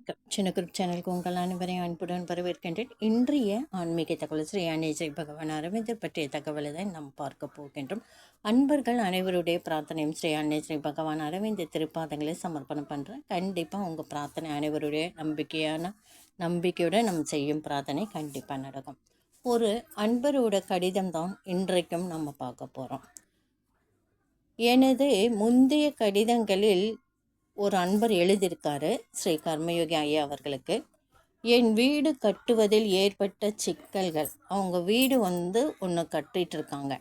வணக்கம். சின்ன குரூப் சேனலுக்கு உங்கள் அனைவரையும் அன்புடன் வரவேற்கின்றேன். இன்றைய ஆன்மீக தகவல் ஸ்ரீ அன்னை பகவான் அரவிந்தர் பற்றிய தகவலை தான் நாம் பார்க்க போகின்றோம். அன்பர்கள் அனைவருடைய பிரார்த்தனையும் ஸ்ரீ அன்னை ஸ்ரீ பகவான் அரவிந்த திருப்பாதங்களை சமர்ப்பணம் பண்ணுறேன் கண்டிப்பாக உங்கள் பிரார்த்தனை அனைவருடைய நம்பிக்கையான நம்பிக்கையோடு நம் செய்யும் பிரார்த்தனை கண்டிப்பாக நடக்கும். ஒரு அன்பரோட கடிதம் தான் இன்றைக்கும் நம்ம பார்க்க போகிறோம் எனது முந்தைய கடிதங்களில் ஒரு அன்பர் எழுதியிருக்காரு ஸ்ரீ கர்மயோகி ஐயா அவர்களுக்கு. என் வீடு கட்டுவதில் ஏற்பட்ட சிக்கல்கள். அவங்க வீடு வந்து ஒன்று கட்டிட்டு இருக்காங்க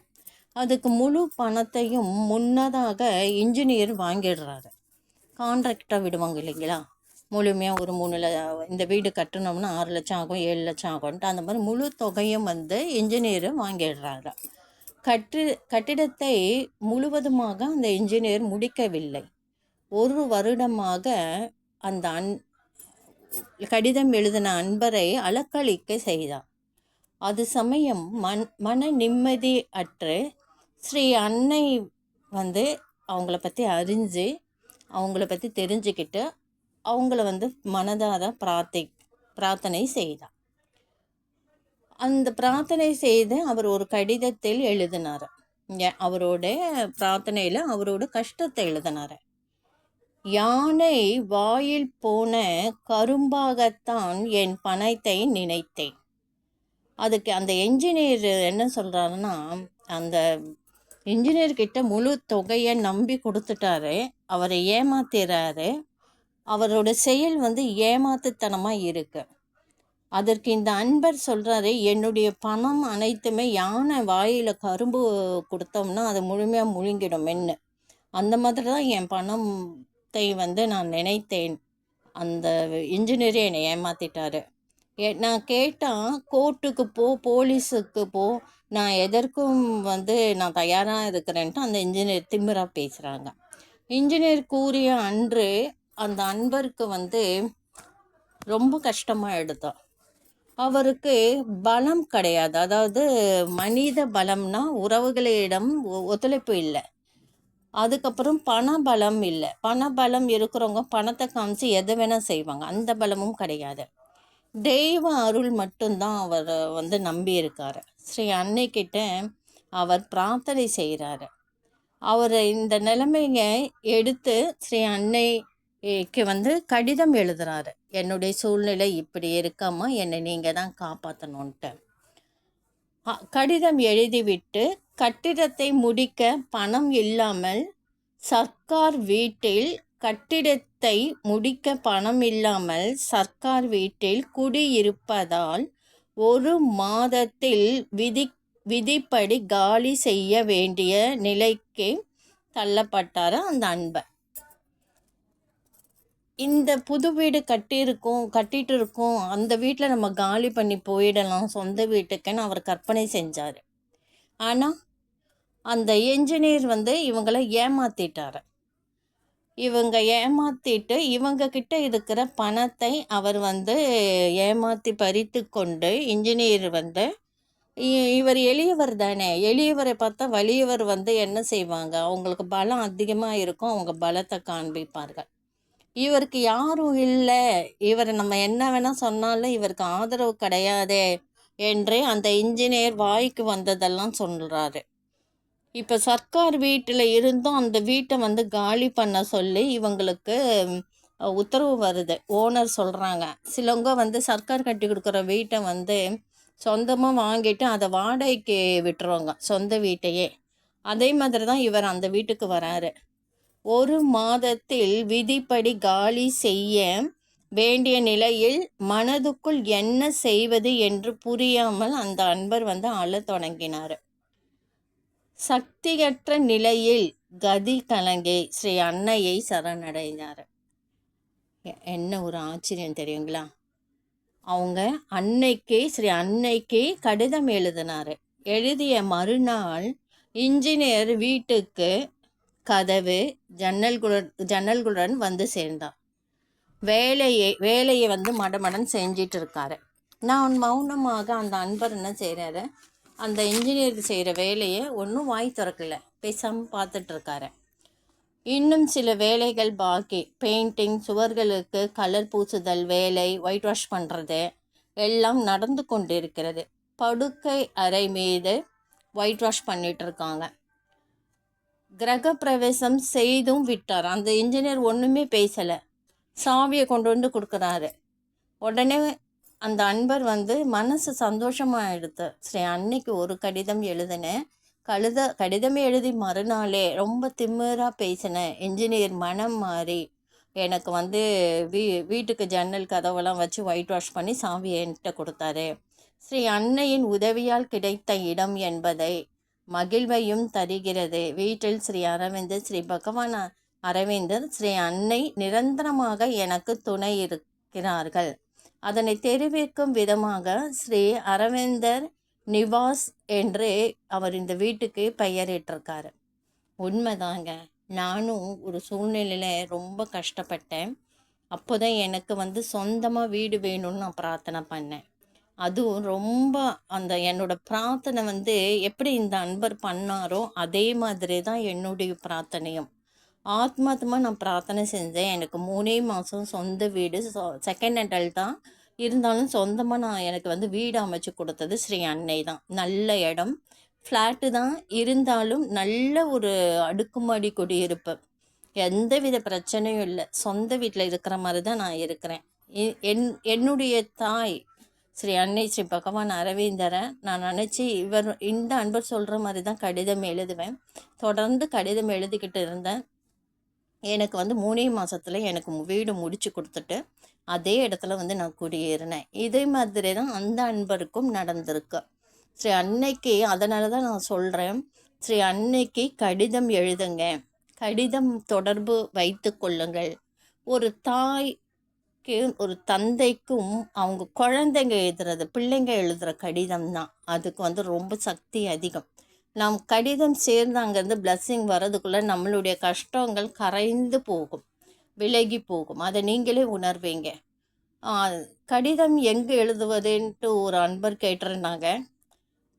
அதுக்கு முழு பணத்தையும் முன்னதாக இன்ஜினியர் வாங்கிடுறாரு. கான்ட்ராக்டாக விடுவாங்க இல்லைங்களா? முழுமையாக ஒரு மூணு இந்த வீடு கட்டணும்னா ஆறு லட்சம் ஆகும் ஏழு லட்சம் ஆகும்ன்ட்டு அந்த மாதிரி முழு தொகையும் வந்து இன்ஜினியர் வாங்கிடுறாரு. கட்டு கட்டிடத்தை முழுவதுமாக அந்த இன்ஜினியர் முடிக்கவில்லை. ஒரு வருடமாக அந்த அன் கடிதம் எழுதின அன்பரை அலக்களிக்க செய்தார் அது சமயம் மன் மன நிம்மதி அற்று ஸ்ரீ அன்னை வந்து அவங்கள பற்றி அறிஞ்சு அவங்கள பற்றி தெரிஞ்சுக்கிட்டு அவங்கள வந்து மனதார பிரார்த்தி பிரார்த்தனை செய்தார் அந்த பிரார்த்தனை செய்து அவர் ஒரு கடிதத்தில் எழுதினார். அவரோட பிரார்த்தனையில் அவரோட கஷ்டத்தை எழுதினார். யானை வாயில் போன கரும்பாகத்தான் என் பணத்தை நினைத்தேன். அதுக்கு அந்த என்ஜினியர் என்ன சொல்கிறாருன்னா அந்த இன்ஜினியர்கிட்ட முழு தொகையை நம்பி கொடுத்துட்டாரு. அவரை ஏமாத்திறாரு. அவரோட செயல் வந்து ஏமாத்துத்தனமாக இருக்கு. அதற்கு இந்த அன்பர் சொல்கிறாரு என்னுடைய பணம் அனைத்துமே யானை வாயில் கரும்பு கொடுத்தோம்னா அது முழுமையாக முழுங்கிடும் மென்று அந்த மாதிரி தான் என் பணம் தை வந்து நான் நினைத்தேன். அந்த இன்ஜினியரே என்னை ஏமாற்றிட்டாரு நான் கேட்டால் கோர்ட்டுக்கு போ போலீஸுக்கு போ நான் எதற்கும் வந்து நான் தயாராக இருக்கிறேன்ட்டு அந்த இன்ஜினியர் திமிராக பேசுகிறாங்க இன்ஜினியர் கூறிய அன்று அந்த அன்பருக்கு வந்து ரொம்ப கஷ்டமாக எடுத்தோம் அவருக்கு பலம் கிடையாது. அதாவது மனித பலம்னா உறவுகளிடம் ஒத்துழைப்பு இல்லை. அதுக்கப்புறம் பண பலம் இல்லை. பண பலம் இருக்கிறவங்க பணத்தை காமிச்சு எதை வேணால் செய்வாங்க. அந்த பலமும் கிடையாது. தெய்வ அருள் மட்டும்தான் அவர் வந்து நம்பி இருக்கார். ஸ்ரீ அன்னைக்கிட்ட அவர் பிரார்த்தனை செய்கிறாரு அவர் இந்த நிலைமைங்க எடுத்து ஸ்ரீ அன்னைக்கு வந்து கடிதம் எழுதுறாரு. என்னுடைய சூழ்நிலை இப்படி இருக்காமா என்னை நீங்கள் தான் காப்பாற்றணுன்ட்டு கடிதம் எழுதிவிட்டு கட்டிடத்தை முடிக்க பணம் இல்லாமல் சர்க்கார் வீட்டில் கட்டிடத்தை முடிக்க பணம் இல்லாமல் சர்க்கார் வீட்டில் குடியிருப்பதால் ஒரு மாதத்தில் விதி விதிப்படி காலி செய்ய வேண்டிய நிலைக்கு தள்ளப்பட்டார் அந்த அன்பை இந்த புது வீடு கட்டியிருக்கோம் கட்டிட்டு இருக்கோம் அந்த வீட்டில் நம்ம காலி பண்ணி போயிடலாம் சொந்த வீட்டுக்குன்னு அவர் கற்பனை செஞ்சார். ஆனால் அந்த என்ஜினியர் வந்து இவங்களை ஏமாத்திட்டார். இவங்க ஏமாத்திட்டு இவங்க கிட்ட இருக்கிற பணத்தை அவர் வந்து ஏமாற்றி பறித்து கொண்டு இன்ஜினியர் வந்து இவர் எளியவர் தானே எளியவரை பார்த்தா வலியவர் வந்து என்ன செய்வாங்க? அவங்களுக்கு பலம் அதிகமாக இருக்கும் அவங்க பலத்தை காண்பிப்பார்கள். இவருக்கு யாரும் இல்லை. இவர் நம்ம என்ன வேணால் சொன்னாலும் இவருக்கு ஆதரவு கிடையாதே என்று அந்த இன்ஜினியர் வாய்க்கு வந்ததெல்லாம் சொல்கிறாரு இப்போ சர்க்கார் வீட்டில் இருந்தும் அந்த வீட்டை வந்து காலி பண்ண சொல்லி இவங்களுக்கு உத்தரவு வருது. ஓனர் சொல்கிறாங்க சிலவங்க வந்து சர்க்கார் கட்டி கொடுக்குற வீட்டை வந்து சொந்தமாக வாங்கிட்டு அதை வாடகைக்கு விட்டுருவாங்க சொந்த வீட்டையே. அதே மாதிரி தான் இவர் அந்த வீட்டுக்கு வராரு. ஒரு மாதத்தில் விதிப்படி காலி செய்ய வேண்டிய நிலையில் மனதுக்குள் என்ன செய்வது என்று புரியாமல் அந்த அன்பர் வந்து அழ தொடங்கினார். சக்தியற்ற நிலையில் கதி கலங்கி ஸ்ரீ அன்னையை சரணடைந்தார். என்ன ஒரு ஆச்சரியம் தெரியுங்களா? அவங்க அன்னைக்கு ஸ்ரீ அன்னைக்கு கடிதம் எழுதினார். எழுதிய மறுநாள் இன்ஜினியர் வீட்டுக்கு கதவு ஜன்னல்குடன் ஜன்னல்களுடன் வந்து சேர்ந்தான் வேலையை வேலையை வந்து மடமடன் செஞ்சிட்டு இருக்காரு. நான் மௌனமாக அந்த அன்பர் என்ன செய்கிறாரு அந்த இன்ஜினியருக்கு செய்கிற வேலையை ஒன்றும் வாய் திறக்கல. பேசாமல் பார்த்துட்ருக்காரு இன்னும் சில வேலைகள் பாக்கி. பெயிண்டிங் சுவர்களுக்கு கலர் பூசுதல் வேலை ஒயிட் வாஷ் பண்ணுறது எல்லாம் நடந்து கொண்டு இருக்கிறது படுக்கை அறை மீது ஒயிட் வாஷ் பண்ணிகிட்ருக்காங்க கிரக பிரவேசம் செய்தும் விட்டார். அந்த இன்ஜினியர் ஒன்றுமே பேசலை. சாவியை கொண்டு வந்து கொடுக்குறாரு. உடனே அந்த அன்பர் வந்து மனசு சந்தோஷமாக எடுத்து சரி அன்னைக்கு ஒரு கடிதம் எழுதினேன் கழுத கடிதமே எழுதி மறுநாளே ரொம்ப திமிராக பேசினேன் இன்ஜினியர் மனம் மாறி எனக்கு வந்து வீ வீட்டுக்கு ஜன்னல் கதவெல்லாம் வச்சு ஒயிட் வாஷ் பண்ணி சாமி என்கிட்ட கொடுத்தாரு. ஸ்ரீ அன்னையின் உதவியால் கிடைத்த இடம் என்பதை மகிழ்வையும் தருகிறது. வீட்டில் ஸ்ரீ அரவிந்தர் ஸ்ரீ பகவான் அரவிந்தர் ஸ்ரீ அன்னை நிரந்தரமாக எனக்கு துணை இருக்கிறார்கள். அதனை தெரிவிக்கும் விதமாக ஸ்ரீ அரவிந்தர் நிவாஸ் என்று அவர் இந்த வீட்டுக்கு பெயரிட்டிருக்காரு. உண்மைதாங்க. நானும் ஒரு சூழ்நிலையில் ரொம்ப கஷ்டப்பட்டேன். அப்போ தான் எனக்கு வந்து சொந்தமாக வீடு வேணும்னு நான் பிரார்த்தனை பண்ணேன். அதுவும் ரொம்ப அந்த என்னோடய பிரார்த்தனை வந்து எப்படி இந்த அன்பர் பண்ணாரோ அதே மாதிரி தான் என்னுடைய பிரார்த்தனையும். ஆத்மாத்தமாக நான் பிரார்த்தனை செஞ்சேன். எனக்கு மூணே மாதம் சொந்த வீடு. செகண்ட் ஹேண்டல் தான். இருந்தாலும் சொந்தமாக நான் எனக்கு வந்து வீடு அமைச்சு கொடுத்தது ஸ்ரீ அன்னை தான். நல்ல இடம். ஃப்ளாட்டு தான். இருந்தாலும் நல்ல ஒரு அடுக்குமாடி குடியிருப்பு. எந்த வித பிரச்சனையும் இல்லை. சொந்த வீட்டில் இருக்கிற மாதிரி தான் நான் இருக்கிறேன். என் என்னுடைய தாய் ஸ்ரீ அன்னை ஸ்ரீ பகவான் அரவிந்தரை நான் நினச்சி இவர் இந்த அன்பர் சொல்கிற மாதிரி தான் கடிதம் எழுதுவேன். தொடர்ந்து கடிதம் எழுதிக்கிட்டு இருந்தேன். எனக்கு வந்து மூணே மாதத்தில் எனக்கு வீடு முடித்து கொடுத்துட்டு அதே இடத்துல வந்து நான் குடியேறினேன். இதே மாதிரி தான் அந்த அன்பருக்கும் நடந்திருக்கு. ஸ்ரீ அன்னைக்கு அதனால தான் நான் சொல்கிறேன் ஸ்ரீ அன்னைக்கு கடிதம் எழுதுங்க. கடிதம் தொடர்பு வைத்து கொள்ளுங்கள். ஒரு தாய் ஒரு தந்தைக்கும் அவங்க குழந்தைங்க எழுதுறது பிள்ளைங்க எழுதுகிற கடிதம் தான். அதுக்கு வந்து ரொம்ப சக்தி அதிகம். நாம் கடிதம் சேர்ந்து அங்கேருந்து பிளஸ்ஸிங் வர்றதுக்குள்ளே நம்மளுடைய கஷ்டங்கள் கரைந்து போகும் விலகி போகும். அதை நீங்களே உணர்வீங்க. கடிதம் எங்கே எழுதுவதுன்ட்டு ஒரு அன்பர் கேட்டிருந்தாங்க.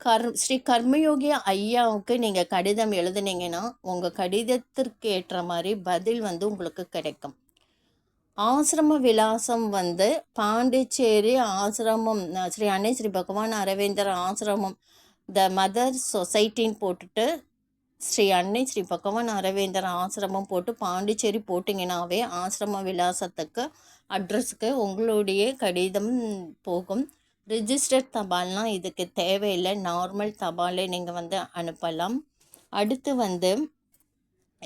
கர் ஸ்ரீ கர்மயோகி ஐயாவுக்கு நீங்கள் கடிதம் எழுதுனீங்கன்னா உங்கள் கடிதத்திற்கு ஏற்ற மாதிரி பதில் வந்து உங்களுக்கு கிடைக்கும். ஆசிரம விலாசம் வந்து பாண்டிச்சேரி ஆசிரமம் ஸ்ரீ அன்னை ஸ்ரீ பகவான் அரவிந்தர் ஆசிரமம் த மதர் சொசைட்டின்னு போட்டுட்டு ஸ்ரீ அன்னை ஸ்ரீ பகவான் அரவேந்தர் ஆசிரமம் போட்டு பாண்டிச்சேரி போட்டிங்கனாவே ஆசிரம விலாசத்துக்கு அட்ரஸுக்கு உங்களுடைய கடிதம் போகும். ரிஜிஸ்டர்ட் தபால்னால் இதுக்கு தேவையில்லை. நார்மல் தபாலே நீங்கள் வந்து அனுப்பலாம். அடுத்து வந்து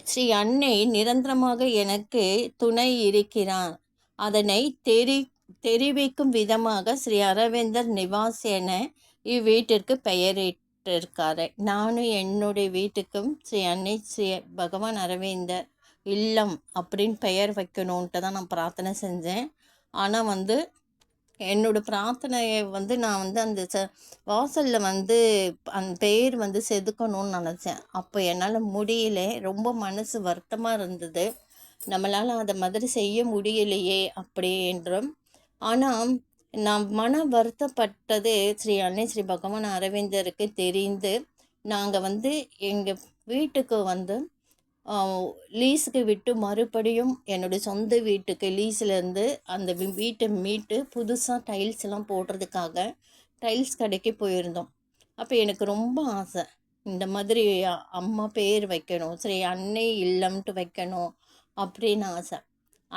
ஸ்ரீ அன்னை நிரந்தரமாக எனக்கு துணை இருக்கிறான் அதனை தெரி தெரிவிக்கும் விதமாக ஸ்ரீ அரவிந்தர் நிவாஸ் என இவ்வீட்டிற்கு பெயரிட்டிருக்காரு. நானும் என்னுடைய வீட்டுக்கும் ஸ்ரீ அன்னை ஸ்ரீ பகவான் அரவிந்தர் இல்லம் அப்படின்னு பெயர் வைக்கணுன்ட்டு தான் நான் பிரார்த்தனை செஞ்சேன். ஆனால் வந்து என்னோடய பிரார்த்தனையை வந்து நான் வந்து அந்த ச வாசலில் வந்து அந்த பெயர் வந்து செதுக்கணும்னு நினச்சேன். அப்போ என்னால் முடியல. ரொம்ப மனசு வருத்தமாக இருந்தது. நம்மளால் அதை மாதிரி செய்ய முடியலையே அப்படி என்றும் ஆனால் நான் மன வருத்தப்பட்டது ஸ்ரீ அன்னை ஸ்ரீ பகவான் அரவிந்தருக்கு தெரிந்து நாங்கள் வந்து எங்கள் வீட்டுக்கு வந்து லீஸுக்கு விட்டு மறுபடியும் என்னுடைய சொந்த வீட்டுக்கு லீஸ்லேருந்து அந்த வீட்டை மீட்டு புதுசாக டைல்ஸ்லாம் போடுறதுக்காக டைல்ஸ் கடைக்கு போயிருந்தோம். அப்போ எனக்கு ரொம்ப ஆசை. இந்த மாதிரி அம்மா பேர் வைக்கணும் சரி அன்னை இல்லம்ட்டு வைக்கணும் அப்படின்னு ஆசை.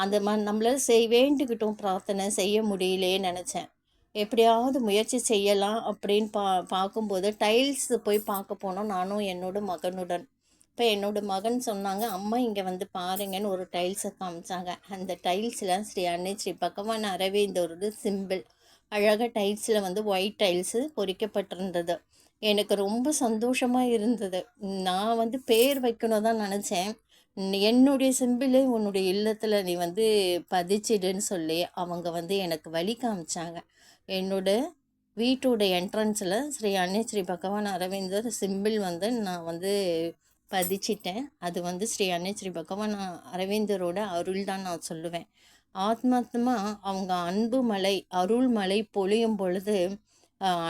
அந்த மாதிரி நம்மளால் செய் வேண்டுக்கிட்டோம் பிரார்த்தனை செய்ய முடியலே நினச்சேன். எப்படியாவது முயற்சி செய்யலாம் அப்படின்னு பா பார்க்கும்போது டைல்ஸ் போய் பார்க்க போனோம் நானும் என்னோட மகனுடன். இப்போ என்னோடய மகன் சொன்னாங்க அம்மா இங்கே வந்து பாருங்கன்னு ஒரு டைல்ஸை காமிச்சாங்க. அந்த டைல்ஸில் ஸ்ரீ அன்னை ஸ்ரீ பகவான் அரவிந்தோட சிம்பிள் அழகாக டைல்ஸில் வந்து ஒயிட் டைல்ஸு பொறிக்கப்பட்டிருந்தது. எனக்கு ரொம்ப சந்தோஷமாக இருந்தது. நான் வந்து பேர் வைக்கணும் தான் நினச்சேன். என்னுடைய சிம்பிளை உன்னுடைய இல்லத்தில் நீ வந்து பதிச்சிடுன்னு சொல்லி அவங்க வந்து எனக்கு வழி காமிச்சாங்க. என்னோட வீட்டோட என்ட்ரன்ஸில் ஸ்ரீ அன்னை ஸ்ரீ பகவான் அரவிந்தர் சிம்பிள் வந்து நான் வந்து பதிச்சிட்டேன். அது வந்து ஸ்ரீ அன்னை ஸ்ரீ பகவான் அரவிந்தரோட அருள் தான் நான் சொல்லுவேன். ஆத்மாத்மா அவங்க அன்பு மலை அருள் மலை பொழியும் பொழுது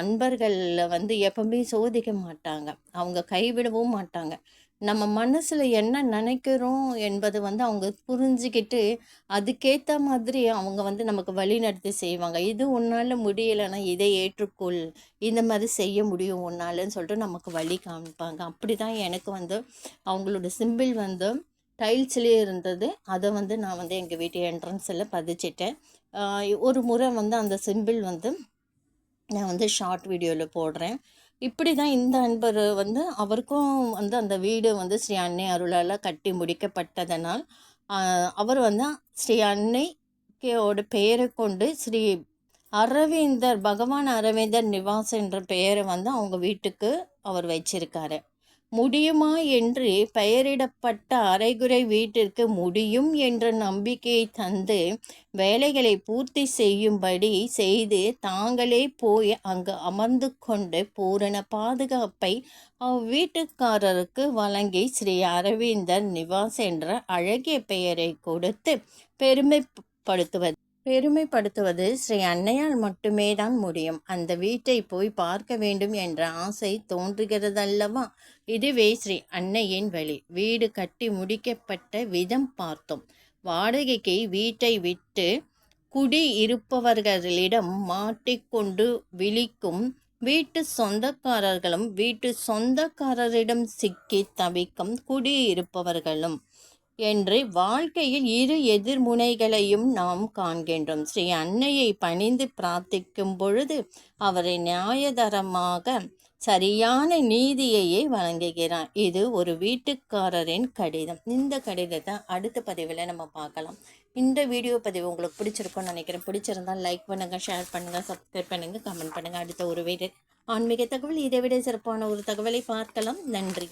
அன்பர்களில் வந்து எப்பவுமே சோதிக்க மாட்டாங்க. அவங்க கைவிடவும் மாட்டாங்க. நம்ம மனசில் என்ன நினைக்கிறோம் என்பது வந்து அவங்க புரிஞ்சுக்கிட்டு அதுக்கேற்ற மாதிரி அவங்க வந்து நமக்கு வழிநடத்தி செய்வாங்க. இது உன்னால் முடியலைன்னா இதை ஏற்றுக்கொள். இந்த மாதிரி செய்ய முடியும் உன்னாலன்னு சொல்லிட்டு நமக்கு வழி காமிப்பாங்க. அப்படி தான் எனக்கு வந்து அவங்களோட சிம்பிள் வந்து டைல்ஸ்லேயே இருந்தது. அதை வந்து நான் வந்து எங்கள் வீட்டு என்ட்ரன்ஸில் பதிச்சிட்டேன். ஒரு முறை வந்து அந்த சிம்பிள் வந்து நான் வந்து ஷார்ட் வீடியோவில் போடுறேன். இப்படி தான் இந்த அன்பர் வந்து அவருக்கும் வந்து அந்த வீடு வந்து ஸ்ரீ அன்னை அருளால் கட்டி முடிக்கப்பட்டதனால் அவர் வந்து ஸ்ரீ அன்னைக்கோட பெயரை கொண்டு ஸ்ரீ அரவிந்தர் பகவான் அரவிந்தர் நிவாஸ் என்ற பெயரை வந்து அவங்க வீட்டுக்கு அவர் வச்சிருக்காரு. முடியுமா என்று பெயரிடப்பட்ட அரைகுறை வீட்டிற்கு முடியும் என்ற நம்பிக்கையை தந்து வேலைகளை பூர்த்தி செய்யும்படி செய்து தாங்களே போய் அங்கு அமர்ந்து கொண்டு பூரண பாதுகாப்பை அவ்வீட்டுக்காரருக்கு வழங்கி ஸ்ரீ அரவிந்தர் நிவாஸ் என்ற அழகிய பெயரை கொடுத்து பெருமைப்படுத்துவது. பெருமைப்படுத்துவது ஸ்ரீ அன்னையால் மட்டுமே தான் முடியும். அந்த வீட்டை போய் பார்க்க வேண்டும் என்ற ஆசை தோன்றுகிறதல்லவா? இதுவே ஸ்ரீ அன்னையின் வழி. வீடு கட்டி முடிக்கப்பட்ட விதம் பார்த்தோம். வாடகைக்கு வீட்டை விட்டு குடி இருப்பவர்களிடம் மாட்டிக்கொண்டு விழிக்கும் வீட்டு சொந்தக்காரர்களும் வீட்டு சொந்தக்காரரிடம் சிக்கி தவிக்கும் குடியிருப்பவர்களும் என்று வாழ்க்கையில் இரு எதிர்முனைகளையும் நாம் காண்கின்றோம். ஸ்ரீ அன்னையை பணிந்து பிரார்த்திக்கும் பொழுது அவரை நியாயதரமாக சரியான நீதியையே வழங்குகிறார். இது ஒரு வீட்டுக்காரரின் கடிதம். இந்த கடிதத்தை அடுத்த பதிவில் நம்ம பார்க்கலாம். இந்த வீடியோ பதிவு உங்களுக்கு பிடிச்சிருக்கும்னு நினைக்கிறேன். பிடிச்சிருந்தால் லைக் பண்ணுங்கள் ஷேர் பண்ணுங்கள் சப்ஸ்கிரைப் பண்ணுங்கள் கமெண்ட் பண்ணுங்கள் அடுத்த ஒரு வீடு ஆன்மீக தகவல் இதை விட சிறப்பான ஒரு தகவலை பார்க்கலாம். நன்றி.